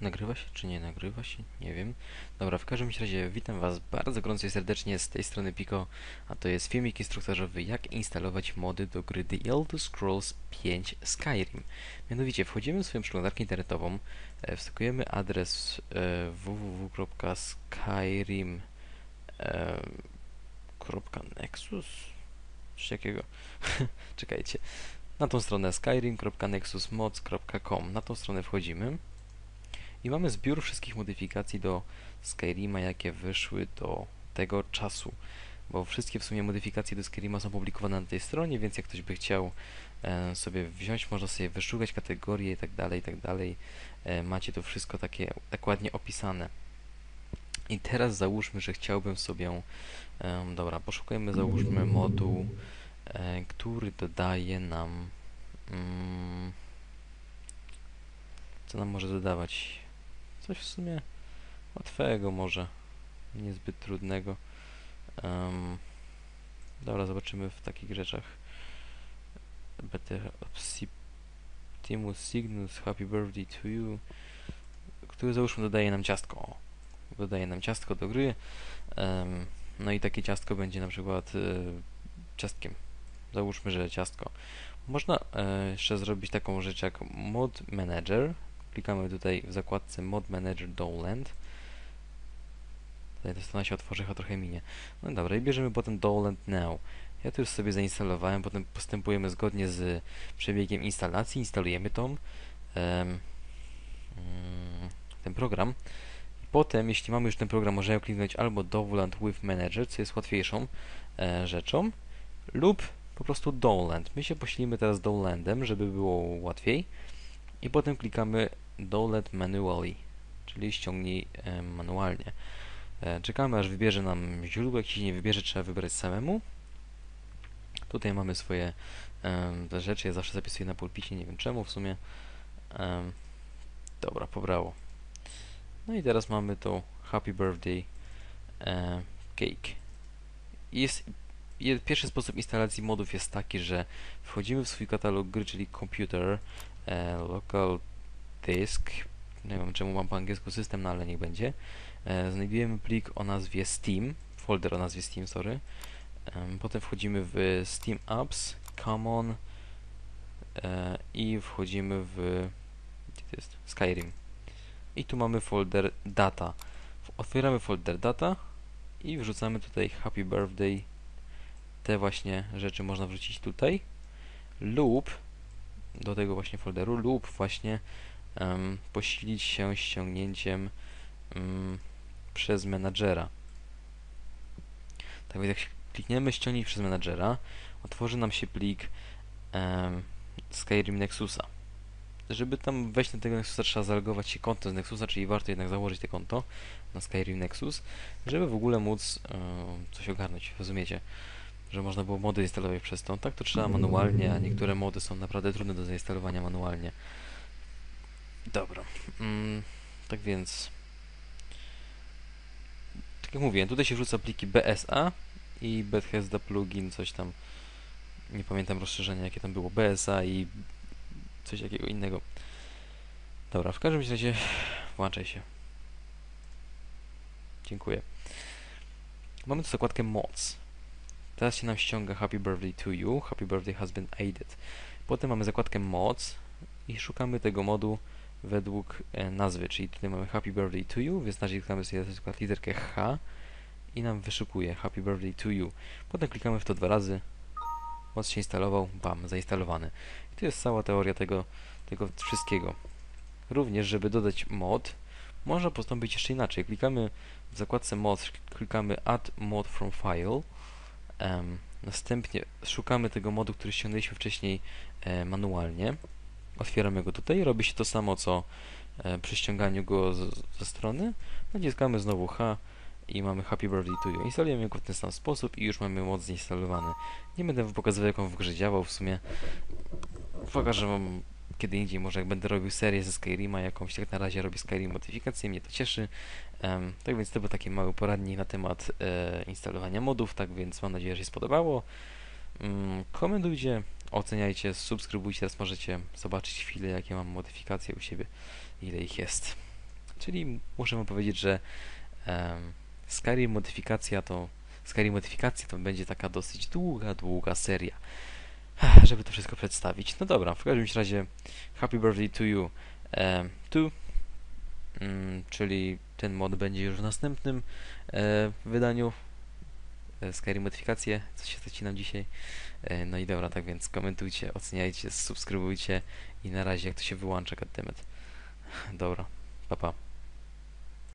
Nagrywa się czy nie nagrywa się? Nie wiem. Dobra, w każdym razie witam Was bardzo gorąco i serdecznie z tej strony Pico, a to jest filmik instruktażowy jak instalować mody do gry The Elder Scrolls 5 Skyrim. Mianowicie wchodzimy w swoją przeglądarkę internetową, e, wskakujemy adres e, www.skyrim e? Coś takiego. Czekajcie. Na tą stronę skyrim.nexusmods.com. Na tą stronę wchodzimy. I mamy zbiór wszystkich modyfikacji do Skyrima, jakie wyszły do tego czasu. Bo wszystkie w sumie modyfikacje do Skyrima są publikowane na tej stronie, więc jak ktoś by chciał e, sobie wziąć, można sobie wyszukać kategorie i tak dalej, i tak. E, macie to wszystko takie tak ładnie opisane. I teraz załóżmy, że chciałbym sobie, e, dobra, poszukajmy, załóżmy moduł, e, który dodaje nam, mm, co nam może dodawać? Coś w sumie łatwego może, niezbyt trudnego. Em, dobra, zobaczymy w takich rzeczach. Better Optimus Signus, Happy Birthday to You, który załóżmy dodaje nam ciastko. Dodaje nam ciastko do gry. Em, no i takie ciastko będzie na przykład e, ciastkiem. Załóżmy, że ciastko. Można e, jeszcze zrobić taką rzecz jak Mod Manager. Klikamy tutaj w zakładce Mod Manager Dowland. Tutaj ta strona się otworzy, a trochę minie. No dobra, i bierzemy potem Dowland Now. Ja to już sobie zainstalowałem, potem postępujemy zgodnie z przebiegiem instalacji, instalujemy tą, mm, ten program. Potem, jeśli mamy już ten program, możemy kliknąć albo Dowland with Manager, co jest łatwiejszą e, rzeczą, lub po prostu Dowland. My się posilimy teraz Dowlandem, żeby było łatwiej. I potem klikamy Download Manually, czyli ściągnij manualnie. E, czekamy aż wybierze nam źródło, się nie wybierze trzeba wybrać samemu. Tutaj mamy swoje te rzeczy, ja zawsze zapisuję na pulpicie, nie wiem czemu w sumie. Dobra, pobrało. No i teraz mamy to Happy Birthday e, Cake. Jest, je, pierwszy sposób instalacji modów jest taki, że wchodzimy w swój katalog gry, czyli Computer, e, Local Disk, nie wiem czemu mam po angielsku system, no ale niech będzie. E, znajdujemy plik o nazwie Steam, folder o nazwie Steam, sorry. Em, Potem wchodzimy w Steam Apps, Common e, i wchodzimy w gdzie to jest? Skyrim. I tu mamy folder Data. Otwieramy folder Data i wrzucamy tutaj Happy Birthday. Te właśnie rzeczy można wrzucić tutaj. Lub do tego właśnie folderu lub właśnie posilić się ściągnięciem przez menadżera. Tak więc jak klikniemy ściągnij przez menadżera, otworzy nam się plik Skyrim Nexusa. Żeby tam wejść na tego Nexusa trzeba zalogować się konto z Nexusa, czyli warto jednak założyć te konto na Skyrim Nexus, żeby w ogóle móc coś ogarnąć, rozumiecie? Że można było mody instalować przez to. Tak to trzeba manualnie, a niektóre mody są naprawdę trudne do zainstalowania manualnie. Dobra. Mm, tak więc tak jak mówiłem, tutaj się wrzuca pliki BSA i Bethesda plugin, coś tam. Nie pamiętam rozszerzenia, jakie tam było. BSA i coś jakiego innego. Dobra, w każdym razie włączaj się. Dziękuję. Mamy tu zakładkę Mods. Teraz się nam ściąga Happy Birthday to You. Happy Birthday has been added. Potem mamy zakładkę Mods i szukamy tego modu według e, nazwy, czyli tutaj mamy Happy Birthday to You, więc naciskamy sobie na przykład literkę H i nam wyszukuje Happy Birthday to You. Potem klikamy w to dwa razy, moc się instalował, bam, zainstalowany. I to jest cała teoria tego, tego wszystkiego. Również, żeby dodać mod, można postąpić jeszcze inaczej. Klikamy w zakładce mod, klikamy Add Mod from File, em, następnie szukamy tego modu, który ściągnęliśmy wcześniej e, manualnie, otwieramy go tutaj, robi się to samo co e, przy ściąganiu go z, ze strony, naciskamy znowu H i mamy Happy Birthday to You. Instalujemy go w ten sam sposób i już mamy mod zainstalowany. Nie będę wam pokazywał jak on w grze działał, w sumie pokażę wam kiedy indziej, może jak będę robił serię ze Skyrima jakąś, tak na razie robię Skyrim modyfikację, mnie to cieszy. Em, tak więc to był taki mały poradnik na temat e, instalowania modów, tak więc mam nadzieję, że się spodobało. Mm, komentujcie, oceniajcie, subskrybujcie, teraz możecie zobaczyć chwilę, jakie mam modyfikacje u siebie, ile ich jest. Czyli możemy powiedzieć, że em, Skyrim modyfikacja to Skyrim modyfikacja to będzie taka dosyć długa, długa seria, żeby to wszystko przedstawić. No dobra, w każdym razie Happy Birthday to you. Um, tu, mm, czyli ten mod będzie już w następnym e, wydaniu. E, Skyrim modyfikacje, co się zacinam dzisiaj. E, no i dobra, tak więc komentujcie, oceniajcie, subskrybujcie i na razie jak to się wyłącza goddammit. Dobra, pa pa.